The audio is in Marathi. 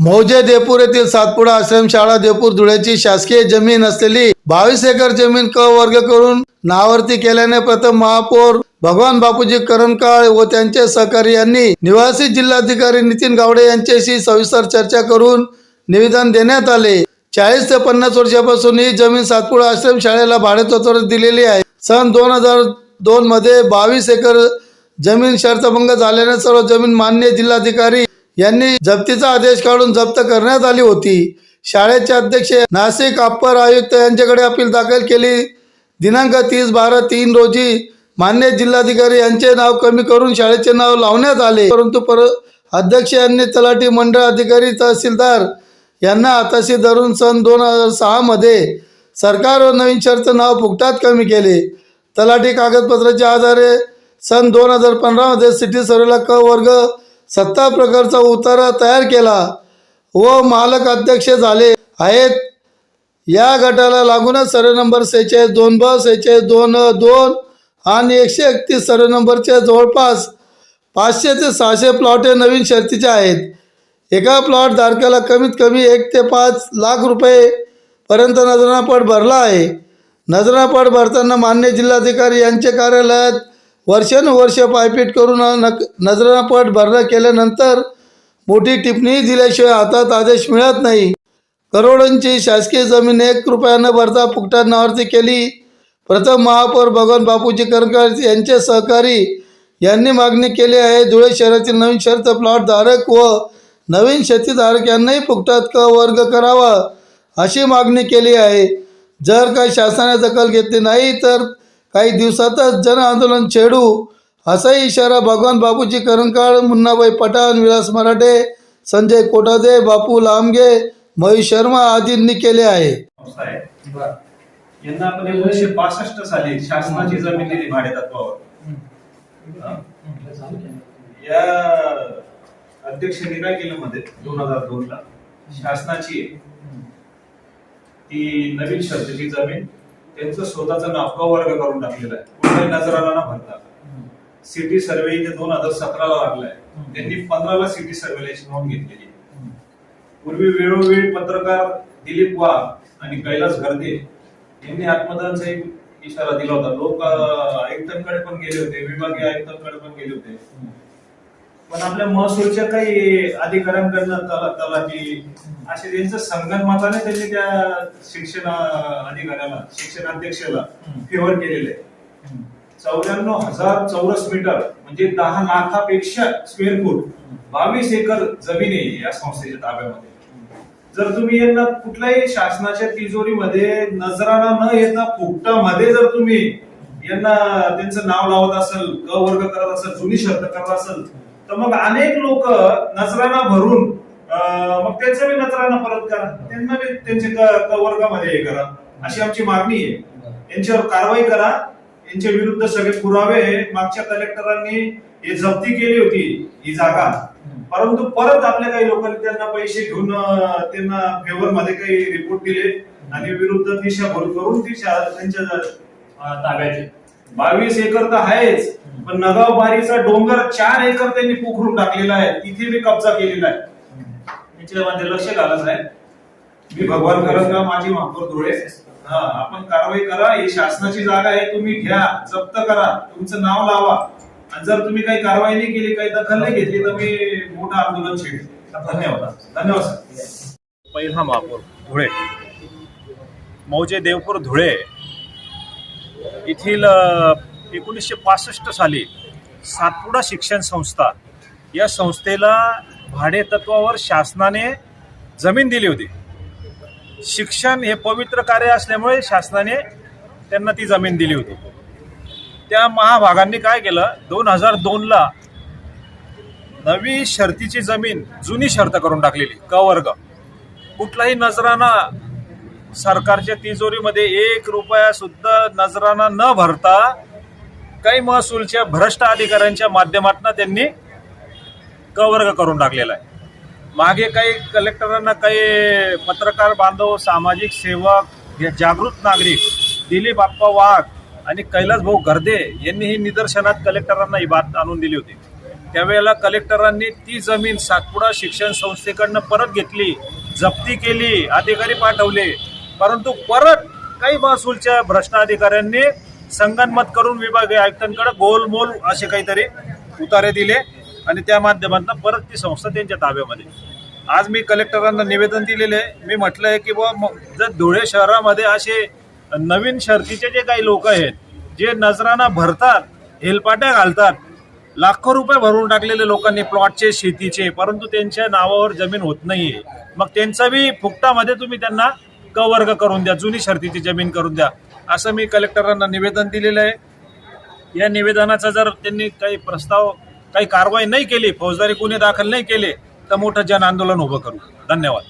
मौजे देपूर येथील सातपुडा आश्रमशाळा देपूर धुळ्याची शासकीय जमीन असलेली बावीस एकर जमीन क वर्ग करून नावावरती केल्याने प्रथम महापौर भगवान बापूजी करणकाळ व त्यांचे सहकारी यांनी निवासी जिल्हाधिकारी नितीन गावडे यांच्याशी सविस्तर चर्चा करून निवेदन देण्यात आले. चाळीस ते पन्नास वर्षापासून ही जमीन सातपुडा आश्रमशाळेला भाडेतत्वावर दिलेली आहे. सन दोन हजार दोन मध्ये बावीस एकर जमीन शर्तभंग झाल्याने सर्व जमीन मान्य जिल्हाधिकारी यांनी जप्तीचा आदेश काढून जप्त करण्यात आली होती. शाळेचे अध्यक्ष नाशिक अप्पर आयुक्त यांच्याकडे अपील दाखल केली. दिनांक तीस बारा तीन रोजी मान्य जिल्हाधिकारी यांचे नाव कमी करून शाळेचे नाव लावण्यात आले. परंतु पर अध्यक्ष यांनी तलाठी मंडळ अधिकारी तहसीलदार यांना हाताशी धरून सन दोन हजार सहामध्ये सरकार व नवीन शर्त नाव फुकटात कमी केले. तलाठी कागदपत्राच्या आधारे सन दोन हजार पंधरामध्ये सिटी सर्वेला क वर्ग सत्ता प्रकारचा उतारा तयार केला व मालक अध्यक्ष झाले आहेत. या गटाला लागूनच सर्व नंबर सेहेचाळीस दोन ब सेहेचाळीस दोन दोन आणि एकशे एकतीस सर्व नंबरच्या जवळपास पाचशे ते सहाशे प्लॉट हे नवीन शर्तीचे आहेत. एका प्लॉट धारकाला कमीत कमी एक ते पाच लाख रुपये पर्यंत नजरापट भरला आहे. नजरापट भरताना मान्य जिल्हाधिकारी यांच्या कार्यालयात वर्षानुवर्ष पायपीट करून नक नजरापट भरणं केल्यानंतर मोठी टिप्पणी दिल्याशिवाय हातात आदेश मिळत नाही. करोडोंची शासकीय जमीन एक रुपयानं न भरता फुकटात केली. प्रथम महापौर भगवान बापूजी करकर यांचे सहकारी यांनी मागणी केली आहे धुळे शहरातील नवीन शर्त प्लॉटधारक व नवीन शेतीधारक यांनाही फुकटात क वर्ग करावा अशी मागणी केली आहे. जर काही शासनाने दखल घेतली नाही तर काही दिवसातच जन आंदोलन छेडू. असा इशारा भगवान बापूजी करंकाळ मुन्नाबाई पठाण विलास मराठे संजय कोटादे बापू लांबगे महेश शर्मा आदींनी केले आहे. यांना आपण एकोणीसशे पासष्ट साली शासनाची जमीन दिली भाडे तत्वावर. या अध्यक्ष काय केलं मध्ये? दोन हजार दोन ला शासनाची ती नवीन शर्तीची जमीन त्यांचं स्वतःचं नाव वर्ग करून टाकलेलं आहे? कुठल्याही नजराला न भरता. सिटी सर्वे इथे दोन हजार सतराला लागलाय. त्यांनी पंधराला सिटी सर्वेला नोंद घेतलेली पूर्वी वेळोवेळी पत्रकार दिलीप वाघ आणि कैलास गर्दे यांनी आत्मदानचा एक इशारा दिला होता. लोक आयुक्तांकडे पण गेले होते विभागीय आयुक्तांकडे पण गेले होते. पण आपल्या महसूलच्या काही अधिकाऱ्यांकडनं तला- तलाठी असे त्यांचं संगणमताने त्यांनी त्या शिक्षण अधिकाऱ्याला शिक्षणाध्यक्षाला फेवर केलेलं. चौऱ्याण्णव हजार चौरस मीटर म्हणजे दहा लाखापेक्षा स्क्वेअर फूट बावीस एकर जमीन आहे या संस्थेच्या ताब्यामध्ये. जर तुम्ही यांना कुठल्याही शासनाच्या तिजोरीमध्ये नजराना न येता फुकटामध्ये जर तुम्ही यांना त्यांचं नाव लावत असेल क वर्ग करत असेल जुनी शर्त करत असेल तर मग अनेक लोक नजराना भरून मग त्यांचं बी नजराना परत करा. त्यांना बी त्यांचे वर्गामध्ये हे करा. अशी आमची मागणी आहे. यांच्यावर कारवाई करा. यांच्या विरुद्ध सगळे पुरावे मागच्या कलेक्टरांनी हे जप्ती केली होती ही जागा. परंतु परत आपल्या काही लोकांनी त्यांना पैसे घेऊन त्यांना फेवर मध्ये काही रिपोर्ट दिले आणि विरुद्ध दिशा भरून करून ती त्यांच्या अं, ताब्यात बावीस एकर तर आहेच पण नगाव बारीचा डोंगर चार एकर त्यांनी पोखरून टाकलेला आहे. तिथे मी कब्जा केलेला आहे. याच्यामध्ये लक्ष घालत आहे. मी भगवान करंगा माझी महापौर धुळे. हा आपण कारवाई करा ही शासनाची जागा आहे तुम्ही घ्या जप्त करा तुमचं नाव लावा. आणि जर तुम्ही काही कारवाई नाही केली काही दखल नाही घेतली तर मी मोठं आंदोलन छेड धन्यवाद. धन्यवाद सर. पहिला महापौर धुळे. मौजे देवपूर धुळे. येथील एकोणीसशे पासष्ट साली सातपुडा शिक्षण संस्था या संस्थेला भाडे तत्वावर शासनाने जमीन दिली होती. शिक्षण हे पवित्र कार्य असल्यामुळे शासनाने त्यांना ती जमीन दिली होती. त्या महाभागांनी काय केलं? दोन हजार दोनला नवी शर्तीची जमीन जुनी शर्त करून टाकलेली क वर्ग कुठलाही नजराना सरकारच्या तिजोरीमध्ये एक रुपया सुद्धा नजराना न भरता काही महसूलच्या भ्रष्ट अधिकाऱ्यांच्या माध्यमातून त्यांनी कवर्ग करून टाकलेला आहे. मागे काही कलेक्टरांना काही पत्रकार बांधव सामाजिक सेवक जागृत नागरिक दिलीप आप्पा वाघ आणि कैलास भाऊ गर्दे यांनी ही निदर्शनात कलेक्टरांना ही बात आणून दिली होती. त्यावेळेला कलेक्टरांनी ती जमीन सातपुडा शिक्षण संस्थेकडनं परत घेतली जप्ती केली अधिकारी पाठवले परंतु परत काही महसूलच्या भ्रष्ट अधिकाऱ्यांनी संगनमत करून विभागीय आयुक्तांकडे गोलमोल असे काहीतरी उतारे दिले आणि त्या माध्यमातून परत ती संस्था त्यांच्या ताब्यामध्ये. आज मी कलेक्टरांना निवेदन दिलेले आहे. मी म्हटलं आहे की बुवा जर धुळे शहरामध्ये असे नवीन शर्तीचे जे काही लोक आहेत जे नजराना भरतात हेलपाट्या घालतात लाखो रुपये भरून टाकलेले लोकांनी प्लॉटचे शेतीचे परंतु त्यांच्या नावावर जमीन होत नाहीये. मग त्यांचा बी फुकटामध्ये तुम्ही त्यांना क वर्ग करून द्या जुनी शर्तीची जमीन करून द्या असं मी कलेक्टरांना निवेदन दिलेलं आहे. या निवेदनाचा जर त्यांनी काही प्रस्ताव काही कारवाई नाही केली फौजदारी गुन्हे दाखल नाही केले तर मोठं जन आंदोलन उभं करू. धन्यवाद.